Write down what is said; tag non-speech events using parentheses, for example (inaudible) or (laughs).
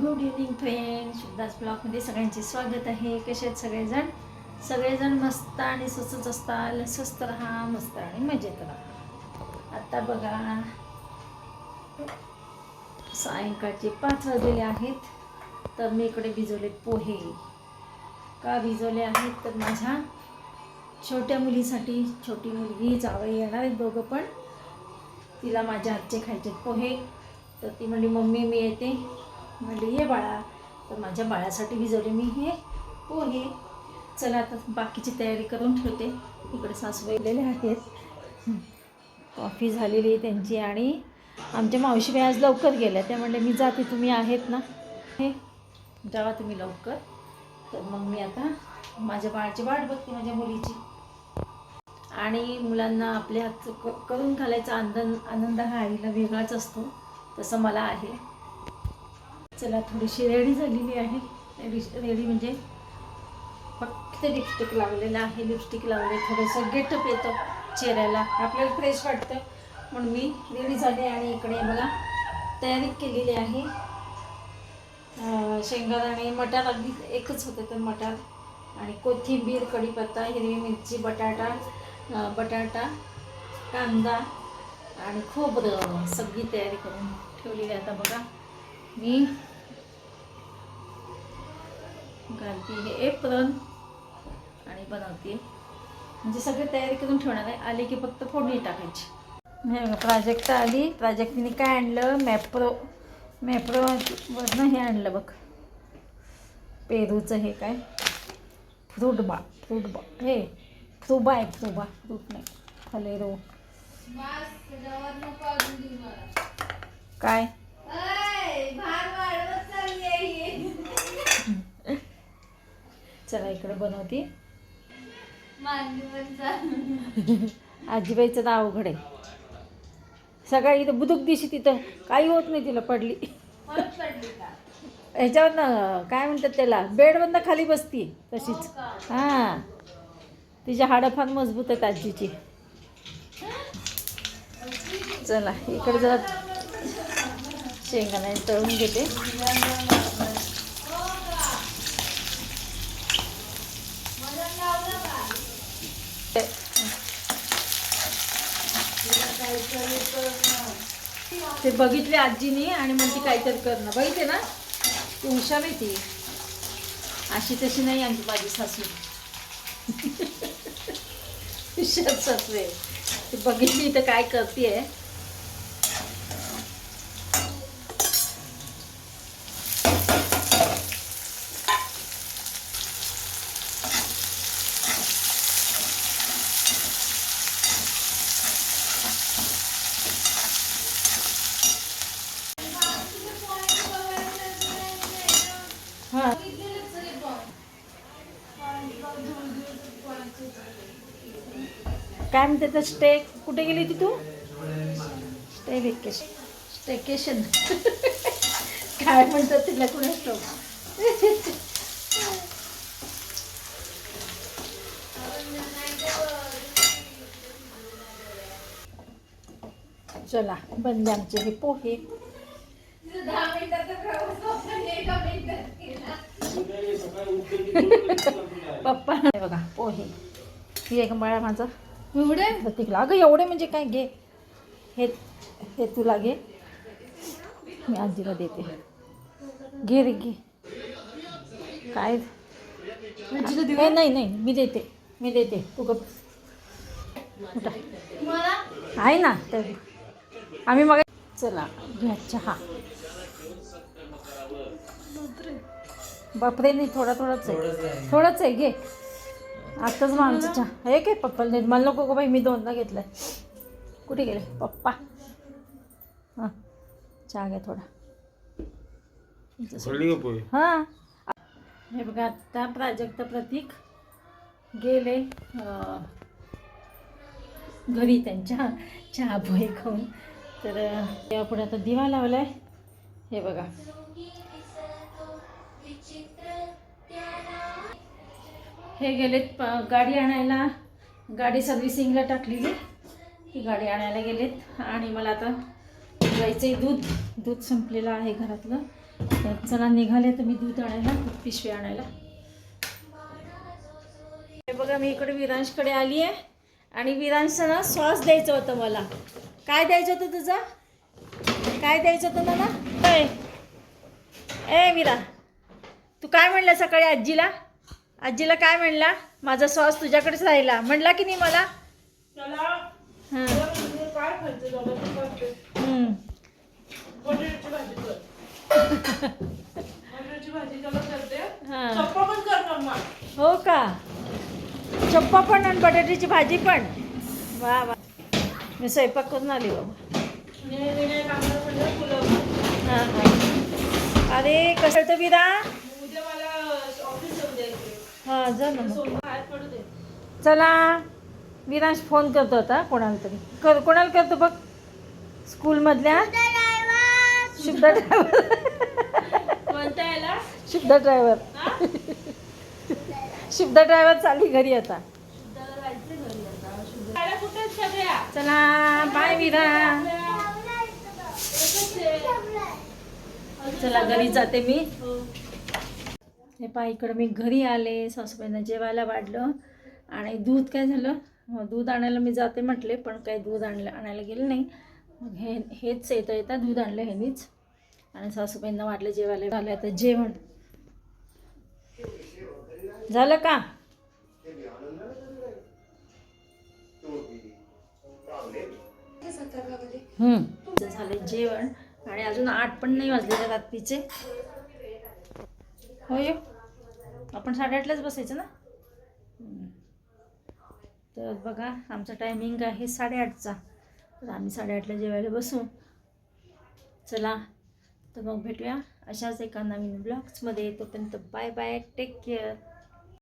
Good evening friend शुद्धास ब्लॉगमध्ये सगळ्यांचे स्वागत आहे. कसे आहेत सगळेजण? सगळेजण मस्त आणि स्वस्तच असताल स्वस्त राहा मस्त आणि मजेत राहा. आता बघा सायंकाळचे पाच वाजलेले आहेत. तर मी इकडे भिजवलेत पोहे. का भिजवले आहेत? तर माझ्या छोट्या मुलीसाठी छोटी मुलगी जावई येणार आहेत दोघं पण. तिला माझ्या हातचे खायचे पोहे. तर ती म्हणली मम्मी मी येते. म्हणले ये बाळा. तर माझ्या बाळासाठी भिजवले मी हे पोहे. चला आता बाकीची तयारी करून ठेवते. इकडे सासू आलेले आहेत. कॉफी झालेली आहे त्यांची आणि आमच्या मावशी मी आज लवकर गेल्या. त्या म्हणले मी जाते तुम्ही आहेत ना? हे जावा तुम्ही लवकर. तर मग मी आता माझ्या बाळाची वाट बघते माझ्या मुलीची. आणि मुलांना आपल्या हात क करून घालायचा आनंद आनंद हा आईला वेगळाच असतो तसं मला आहे. चला थोडीशी रेडी झालेली आहे. रेडी रेडी म्हणजे फक्त लिपस्टिक लावलेलं आहे. लिपस्टिक लावले थोडंसं गेटअप येतं चेहऱ्याला. आपल्याला फ्रेश वाटतं. म्हणून मी रेडी झाले आणि इकडे बघा तयारी केलेली आहे. अं, शेंगादाणे मटार अगदी एकच होते तर मटार आणि कोथिंबीर कढीपत्ता हिरवी मिरची बटाटा बटाटा कांदा आणि खोबरं सगळी तयारी करून ठेवलेली आता बघा मी घालते हे एप्रन आणि बनवते. म्हणजे सगळी तयारी करून ठेवणार आहे. आली की फक्त फोडणी टाकायची. हे बघा प्राजक्ता आली. प्राजक्तीने काय आणलं? मॅप्रो मॅप्रो वरनं हे आणलं बघ. पेरूचं हे काय? फ्रूट बा फ्रूट बा हे फ्रुबा आहे फ्रुबा फ्रूट नाही. फलेरो काय? चला इकडे बनवते. आजीबाईचं तर अवघड आहे. सकाळी इथं बुदुक दिशी तिथं. काही होत नाही तिला पडली. ह्याच्यावर ना काय म्हणतात त्याला? बेडवरनं खाली बसती तशीच. हां तिची हाडं फार मजबूत आहेत आजीची. चला इकडे जरा शेंगाणा तळून घेते. ते बघितले आजीने आणि म्हणते काहीतरी करणं. बघितले ना? ती हुशार आहे ती. अशी तशी नाही आमची माझी सासू. (laughs) हुशार सासू आहे. ती बघितली तर काय करते हां काय म्हणते तर स्टे कुठे गेली होती तू? स्टे वेकेशन स्टेकेशन काय म्हणतात तिला कुणा स्टो चला बनले आमचे हे पोहे. पप्पा. बघा पोहे. ही एक बाळा माझा. एवढे? प्रतीकला अगं एवढे म्हणजे काय घे. हे हे तुला घे. मी आजीला देते. घे रे घे. काय? नाही नाही. मी देते. मी देते. तू गप आहे ना? तर आम्ही मग चला घ्या चहा. बापरे नाही थोडा थोडाच आहे. थोडाच आहे. घे. आत्ताच मग आमचं चहा हे काय पप्पाला नाही मला नको गं बाई मी दोनदा घेतलाय. कुठे गेले? पप्पा. हां. चहा घ्या थोडा. हां. हे बघा आत्ता प्राजक्त प्रतीक गेले घरी त्यांच्या चहा पोहे खाऊन. तर आपण आता दिवा लावलाय. हे बघा. हे गेलेत प- गाडी आणायला. गाडी सर्व्हिसिंगला टाकलेली. ही गाडी आणायला गेलेत. आणि मला आता जायचं आहे दूध. दूध संपलेलं आहे घरातलं. चला निघाले तर मी दूध आणायला दूध पिशवी आणायला. हे बघा मी इकडे विरांशकडे आली आहे आणि विरांशचा ना सॉस द्यायचं होतं मला. काय द्यायचं होतं तुझं? काय द्यायचं होतं मला? काय ए विरा तू काय म्हणलं सकाळी आजीला? आजीला काय म्हणला माझा सॉस तुझ्याकडेच राहिला म्हणला की नाही मला हां म्हणजे हां. हो का चप्पा पण आणि बटाट्याची भाजी पण वा वा मी स्वयंपाक करून आली बाबा हां हां अरे कसं तर विरा उद्या मला ऑफिस येऊन द्यायचं हां जा ना मग. चला. विरांश फोन करतो आता कोणाला तरी. कर कोणाला करतो बघ? स्कूलमधल्या शुद्ध ड्रायव्हर याला शुद्ध ड्रायव्हर शुद्ध ड्रायव्हर चालली घरी आता. काय कुठे आहेत सगळ्या? चला बाय विरा. एकच आहे. चला घरी जाते मी. हो. हे पहा इकडं मी घरी आले सासूबाईंना जेवायला वाढलं आणि दूध काय झालं? दूध आणायला मी जाते म्हटले पण काही दूध आणलं आणायला गेलं नाही. मग हे हेच येतं येतं दूध आणलं ह्यानीच आणि सासूबाईंना वाटलं जेवायला झालं आता जेवण. झालं का? झालं जेवण. आणि अजून आठ पण नाही वाजलेले रात्रीचे. हो यो आपण साडेआठलाच बसायचं ना? तर बघा आमचा टायमिंग आहे साडेआठचा. तर आम्ही साडेआठला जेवायला बसू. चला तर मग भेटूया अशाच एका नवीन ब्लॉग्समध्ये तोपर्यंत बाय बाय टेक केअर